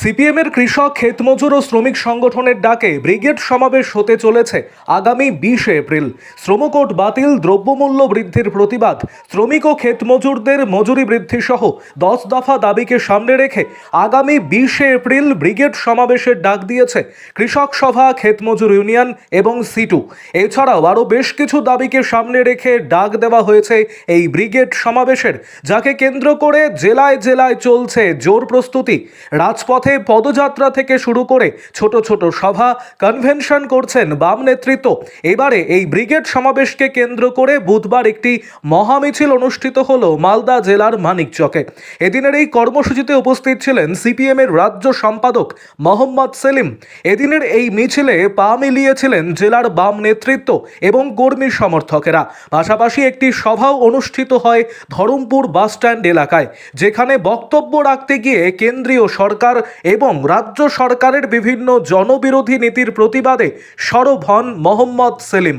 সিপিএমের কৃষক ক্ষেতমজুর ও শ্রমিক সংগঠনের ডাকে ব্রিগেড সমাবেশ হতে চলেছে আগামী বিশে এপ্রিল। শ্রমকোট বাতিল, দ্রব্যমূল্য বৃদ্ধির প্রতিবাদ। শ্রমিক ও ক্ষেতমজুরদের মজুরি বৃদ্ধি সহ দশ দফা দাবিকে সামনে রেখে আগামী বিশে এপ্রিল ব্রিগেড সমাবেশের ডাক দিয়েছে কৃষক সভা ক্ষেতমজুর ইউনিয়ন এবং সিটু। এছাড়াও আরও বেশ কিছু দাবিকে সামনে রেখে ডাক দেওয়া হয়েছে এই ব্রিগেড সমাবেশের, যাকে কেন্দ্র করে জেলায় জেলায় চলছে জোর প্রস্তুতি। রাজপথে পদযাত্রা থেকে শুরু করে ছোট ছোট সভা কনভেনশন করছেন বাম নেতৃত্ব। এবারে এই ব্রিগেড সমাবেশকে কেন্দ্র করে বুধবার একটি মহামিছিল অনুষ্ঠিত হলো মালদা জেলার মানিকচকে। এদিনের এই কর্মসূচিতে উপস্থিত ছিলেন সিপিএম এর রাজ্য সম্পাদক মোহাম্মদ সেলিম। এদিনের এই মিছিলে পা মিলিয়েছিলেন জেলার বাম নেতৃত্ব এবং কর্মী সমর্থকেরা। পাশাপাশি একটি সভাও অনুষ্ঠিত হয় ধরমপুর বাসস্ট্যান্ড এলাকায়, যেখানে বক্তব্য রাখতে গিয়ে কেন্দ্রীয় সরকার এবং রাজ্য সরকারের বিভিন্ন জনবিরোধী নীতির প্রতিবাদে সরব হন মোহাম্মদ সেলিম।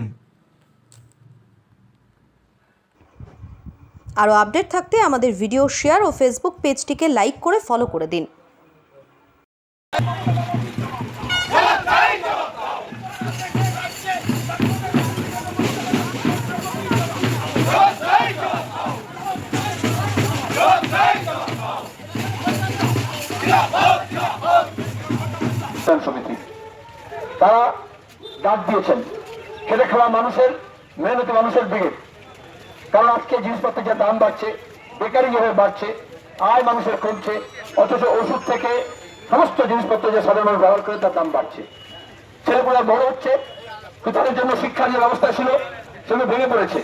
আরও আপডেট থাকতে আমাদের ভিডিও শেয়ার ও ফেসবুক পেজটিকে লাইক করে ফলো করে দিন। উন্নয়ন তারা ডাক দিয়েছেন। খেটে খাওয়া মানুষের, মেহনতি মানুষের দিকে কারণ আজকে জিনিসপত্রের যে দাম বাড়ছে, বেকারি যেভাবে বাড়ছে, আয় মানুষের কমছে, অথচ ওষুধ থেকে সমস্ত জিনিসপত্র যে সাধারণ ব্যবহার করে তার দাম বাড়ছে। ছেলেপুরা বড় হচ্ছে তাদের জন্য শিক্ষার যে ব্যবস্থা ছিল, সেগুলো ভেঙে পড়েছে।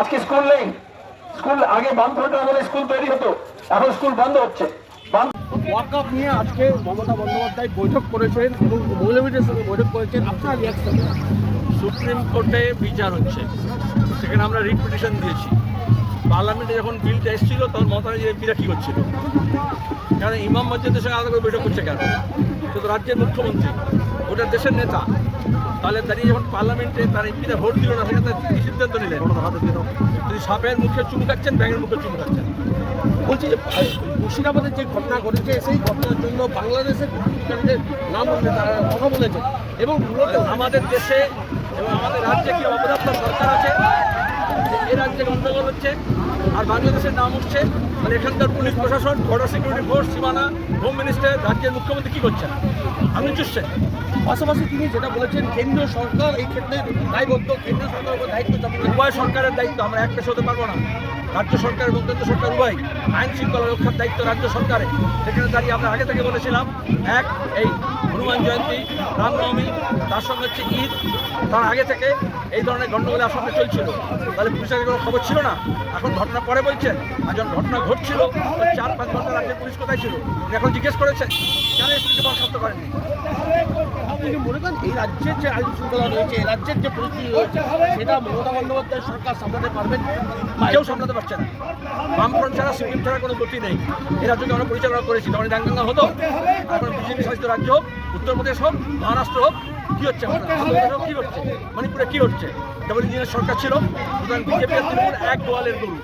আজকে স্কুল নেই। স্কুল আগে বামফ্রন্টের আমাদের স্কুল তৈরি হতো। এখন স্কুল বন্ধ হচ্ছে। ওয়াকআপ নিয়ে আজকে মমতা বন্দ্যোপাধ্যায় বৈঠক করেছেন এবং মৌলবীদের সঙ্গে বৈঠক করেছেন। আপনার রিয়াকশন সুপ্রিম কোর্টে বিচার হচ্ছে। সেখানে আমরা রিট পিটিশন দিয়েছি। পার্লামেন্টে যখন বিলটা এসেছিল, তখন মমতা এমপিরা কী করছিল? কারণ ইমাম মসজিদের সঙ্গে আলাদা করে বৈঠক করছে কেন? সে তো রাজ্যের মুখ্যমন্ত্রী ওটা দেশের নেতা। তাহলে দাঁড়িয়ে যখন পার্লামেন্টে তার এমপিরা ভোট দিল না, সেখানে সিদ্ধান্ত নিলেন? যদি সাপের মুখে চুমু খাচ্ছেন, ব্যাঙের মুখে চুমু খাচ্ছেন। বলছি যে মুর্শিদাবাদের যে ঘটনা ঘটেছে, সেই ঘটনার জন্য বাংলাদেশের নাম তারা কথা বলেছে। এবং মূলত আমাদের দেশে এবং আমাদের রাজ্যে কি অপরাধ সরকার আছে? যে এ রাজ্যে গণ্ডগোল হচ্ছে, আর বাংলাদেশের নাম উঠছে। মানে এখানকার পুলিশ প্রশাসন বর্ডার সিকিউরিটি ফোর্স সীমানা হোম মিনিস্টার রাজ্যের মুখ্যমন্ত্রী কী করছেন? আপনি চুষছেন পাশাপাশি তিনি যেটা বলেছেন, কেন্দ্রীয় সরকার এই ক্ষেত্রে দায়বদ্ধ, কেন্দ্রীয় সরকারের দায়িত্ব উভয় সরকারের দায়িত্ব, আমরা এক পেশে হতে পারব না। রাজ্য সরকার এবং কেন্দ্র সরকার উভয় আইন শৃঙ্খলা রক্ষার দায়িত্ব রাজ্য সরকারের। সেখানে দাঁড়িয়ে আমরা আগে থেকে বলেছিলাম এক এই হনুমান জয়ন্তী রামনবমী তার সঙ্গে হচ্ছে ঈদ তার আগে থেকে এই ধরনের গণ্ডগোলের আশঙ্কা চলছিল। তাহলে পুলিশের কোনো খবর ছিল না? এখন ঘটনা পরে বলছেন আর যখন ঘটনা ঘটছিল চার পাঁচ ঘণ্টা রাজ্যের পুলিশ কোথায় ছিল? এখন জিজ্ঞেস করেছেন। কেন এসপিকে বরখাস্ত করেননি? আপনি মনে করেন এই রাজ্যের যে আইন শৃঙ্খলা রয়েছে এই রাজ্যের যে পরিস্থিতি রয়েছে সেটা মমতা বন্দ্যোপাধ্যায় সরকার সামলাতে পারবেন? কেউ সামলাতে পারছে না। বামফ্রন্ট ছাড়া সিকিম ছাড়া কোনো গতি নেই। এই রাজ্যকে আমরা পরিচালনা করেছি। তখন ডাঙ্গাঙ্গা হতো এখন বিজেপি শাসিত রাজ্য হোক, উত্তরপ্রদেশ হোক, মহারাষ্ট্র হোক, কী হচ্ছে কী হচ্ছে? মণিপুরে কী হচ্ছে? ডবল ইঞ্জিনের সরকার ছিল। সুতরাং বিজেপি এক গোয়ালের গরু।